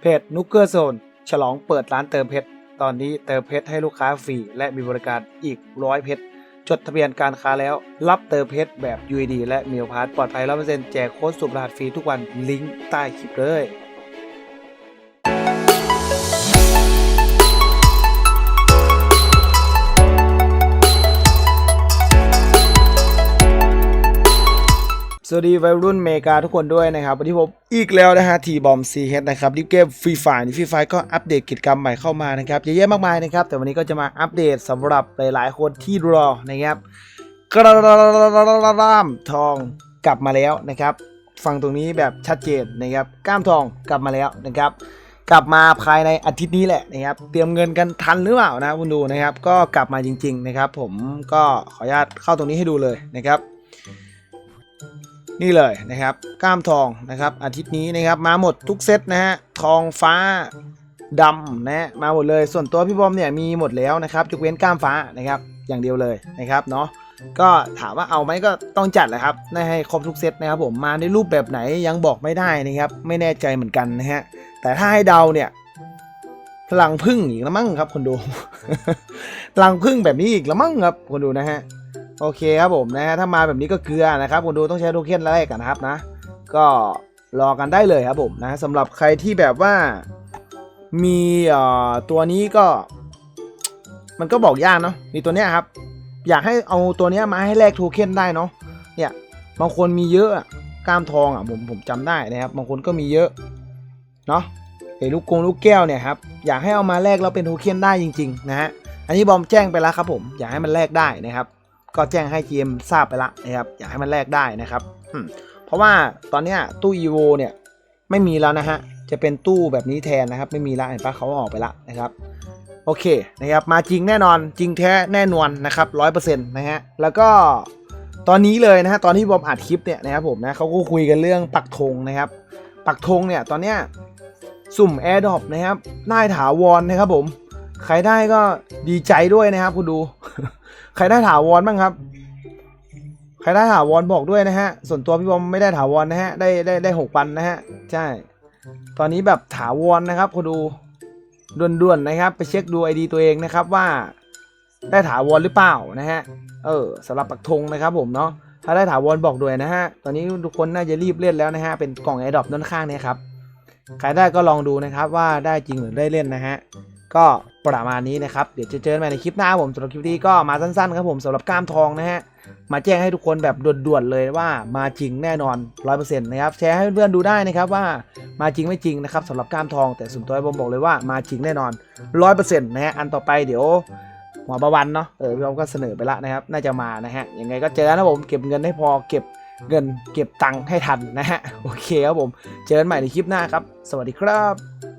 เพจนุกเกอร์โซนฉลองเปิดร้านเติมเพชร ตอนนี้เติมเพชรให้ลูกค้าฟรีและมีบริการอีกร้อยเพชร จดทะเบียนการค้าแล้ว รับเติมเพชรแบบ UED และมีพาร์ตปลอดภัยร้อเปอร์เซ็นต์แจกโค้ดสุบรหัสฟรีทุกวันลิงก์ใต้คลิปเลย สวัสดีวัยรุ่นเมกาทุกคนด้วยนะครับวันนี้ผมอีกแล้วนะฮะทีบอมซีเฮดนะครับรีเกมฟรีไฟนี่ฟรีไฟก็อัปเดตกิจกรรมใหม่เข้ามานะครับเยอะแยะมากมายนะครับ แต่วันนี้ก็จะมาอัปเดตสำหรับหลายๆ คนที่รอนะครับกระรามทองกลับมาแล้วนะครับ ฟังตรงนี้แบบชัดเจนนะครับก้ามทองกลับมาแล้วนะครับ กลับมาภายในอาทิตย์นี้แหละนะครับ เตรียมเงินกันทันหรือเปล่านะคุณดูนะครับ ก็กลับมาจริง ๆ นะครับ ผมก็ขออนุญาตเข้าตรงนี้ให้ดูเลยนะครับ นี่เลยนะครับกล้ามทองนะครับอาทิตย์นี้นะครับมาหมดทุกเซตนะฮะทองฟ้าดำนะมาหมดเลยส่วนตัวพี่บอมเนี่ยมีหมดแล้วนะครับยกเว้นกล้ามฟ้านะครับอย่างเดียวเลยนะครับเนาะก็ถามว่าเอาไหมก็ต้องจัดแหละครับให้ครบทุกเซตนะครับผมมาในรูปแบบไหนยังบอกไม่ได้นะครับไม่แน่ใจเหมือนกันนะฮะแต่ถ้าให้เดาเนี่ยพลังพึ่งอีกแล้วมั้งครับคนดูพลังพึ่งแบบนี้อีกแล้วมั้งครับคนดูนะฮะ โอเคครับผมนะฮะถ้ามาแบบนี้ก็เกลือนะครับคนดูต้องใช้โทเค็นแรกกันนะครับนะ ก็รอกันได้เลยครับผมนะสำหรับใครที่แบบว่ามีเอ่อตัวนี้ก็ มันก็บอกยากเนาะมีตัวเนี้ยครับ อยากให้เอาตัวเนี้ยมาให้แลกโทเค็นได้เนาะเนี่ยบางคนมีเยอะอะกล้ามทองอะผมผมจำได้นะครับบางคนก็มีเยอะเนาะไอ้ลูกกงลูกแก้วเนี่ยครับอยากให้เอามาแลกแล้วเป็นโทเค็นได้จริง ๆ นะฮะอันนี้บอมแจ้งไปแล้วครับผมอยากให้มันแลกได้นะครับ ก็แจ้งให้ GM ทราบไปละนะครับอยากให้มันแลกได้นะครับเพราะว่าตอนนี้ตู้ EVO เนี่ยไม่มีแล้วนะฮะจะเป็นตู้แบบนี้แทนนะครับ ไม่มีละเห็นปะเขาออกไปละนะครับโอเคนะครับมาจริงแน่นอนจริงแท้แน่นอนนะครับร้อยเปอร์เซ็นต์นะฮะแล้วก็ตอนนี้เลยนะฮะตอนที่บอมอัดคลิปเนี่ยนะครับผมนะเขาก็คุยกันเรื่องปักธงนะครับ ปักธงเนี่ยตอนเนี้ยสุ่ม AirDrop นะครับได้ถาวรนะครับผม ใครได้ก็ดีใจด้วยนะครับคุณดู ใครได้ถาวรบ้างครับ ใครได้ถาวรบอกด้วยนะฮะ ส่วนตัวพี่บอมไม่ได้ถาวรนะฮะ ได้ได้ได้หกพันนะฮะ ใช่ ตอนนี้แบบถาวรนะครับคุณดูด่วนๆนะครับ ไปเช็คดูไอดีตัวเองนะครับว่า ได้ถาวรหรือเปล่านะฮะ เออสำหรับปักธงนะครับผมเนาะ ถ้าได้ถาวรบอกด้วยนะฮะ ตอนนี้ทุกคนน่าจะรีบเล่นแล้วนะฮะ เป็นกล่องแอร์ดรอปด้านข้างเนี่ยครับ ใครได้ก็ลองดูนะครับว่าได้จริงหรือได้เล่นนะฮะ ก็ประมาณนี้นะครับ เดี๋ยวจะเจอกันใหม่ในคลิปหน้าผมสำหรับคลิปนี้ก็มาสั้นๆครับผมสำหรับก้ามทองนะฮะ มาแจ้งให้ทุกคนแบบด่วนๆเลยว่ามาจริงแน่นอน 100%นะครับ แชร์ให้เพื่อนๆดูได้นะครับว่ามาจริงไม่จริงนะครับสำหรับก้ามทอง แต่ส่วนตัวผมบอกเลยว่ามาจริงแน่นอน 100%นะฮะ อันต่อไปเดี๋ยวหัวประวันเนาะ เออพี่อมก็เสนอไปละนะครับ น่าจะมานะฮะ ยังไงก็เจอกันนะผม เก็บเงินให้พอ เก็บเงิน เก็บตังค์ให้ทันนะฮะ โอเคครับผม เจอกันใหม่ในคลิปหน้าครับ สวัสดีครับ